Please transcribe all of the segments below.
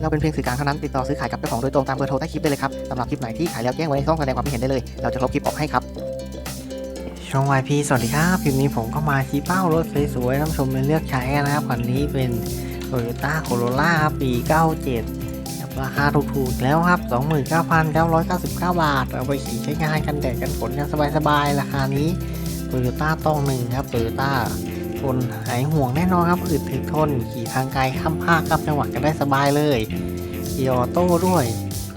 เราเป็นเพียงสื่อกลางเท่านั้นติดต่อซื้อขายกับเจ้าของโดยตรงตามเบอร์โทรใต้คลิปได้เลยครับสำหรับคลิปไหนที่ขายแล้วแจ้งไว้ในช่องแสดงความคิดเห็นได้เลย เราจะลบคลิปออกให้ครับช่อง YP สวัสดีครับคลิปนี้ผมก็มาชี้เป้ารถสวยๆท่านผู้ชมเลือกใช้กันนะครับคันนี้เป็น Toyota Corolla ครับปี 97ครับราคาถูกๆแล้วครับ 29,999 บาท เอาไปขี่ใช้งานกันแดดกันฝนกันสบายๆราคานี้ Toyota ต้องหนึ่งครับ Toyota ทนหายห่วงแน่นอนครับอึดถึกทนขี่ทางไกลข้ามภาคครับจังหวัดกันได้สบายเลยเกียออโต้ด้วย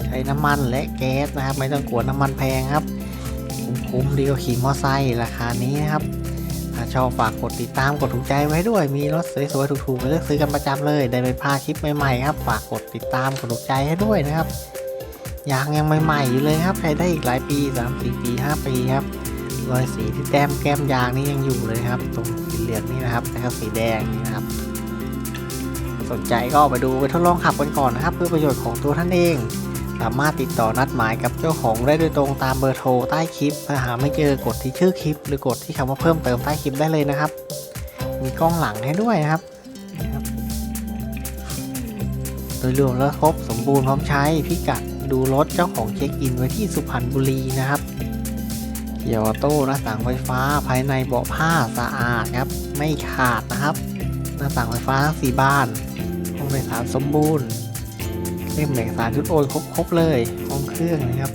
ใช้น้ำมันและแก๊สนะครับ ไม่ต้องกลัวน้ำมันแพงครับ คุ้มๆดีกว่าขี่มอไซค์ราคานี้นะครับถ้าชอบฝากกดติดตามกดถูกใจไว้ด้วย มีรถสวยๆถูกๆไปเลือกซื้อกันประจำเลย ได้ไปพาคลิปใหม่ๆครับฝากกดติดตามกดถูกใจให้ด้วยนะครับยางยังใหม่ๆอยู่เลยครับใช้ได้อีกหลายปี3 4ปี5ปีครับ รอยสีที่แต้มแก้มยางนี่ยังอยู่เลยครับ ตรงสีเหลืองนี่นะครับแล้วก็สีแดงนี่นะครับ สนใจก็ไปดูไปทดลองขับกันก่อนนะครับ เพื่อประโยชน์ของตัวท่านเอง สามารถติดต่อนัดหมายกับเจ้าของได้โดยตรงตามเบอร์โทรใต้คลิปถ้าหาไม่เจอกดที่ชื่อคลิป หรือกดที่คำว่าเพิ่มเติมใต้คลิปได้เลยนะครับ มีกล้องหลังให้ด้วยนะครับโดยรวมแล้วครบสมบูรณ์พร้อมใช้พิกัดดูรถเจ้าของเช็คอินไว้ที่สุพรรณบุรีนะครับ เกียร์ออโต้หน้าต่างไฟฟ้าภายในเบาะผ้าสะอาดครับ ไม่ขาดนะครับ หน้าต่างไฟฟ้าทั้งสี่บานห้องโดยสารสมบูรณ์เล่มเอกสารชุดโอนครบเลยห้องเครื่องนะครับ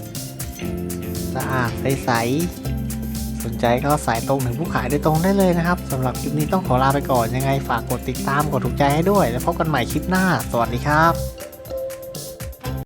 สะอาดใสๆสนใจก็สายตรงถึงผู้ขายโดยตรงได้เลยนะครับสำหรับคลิปนี้ต้องขอลาไปก่อนยังไงฝากกดติดตามกดถูกใจให้ด้วย แล้วพบกันใหม่คลิปหน้า สวัสดีครับ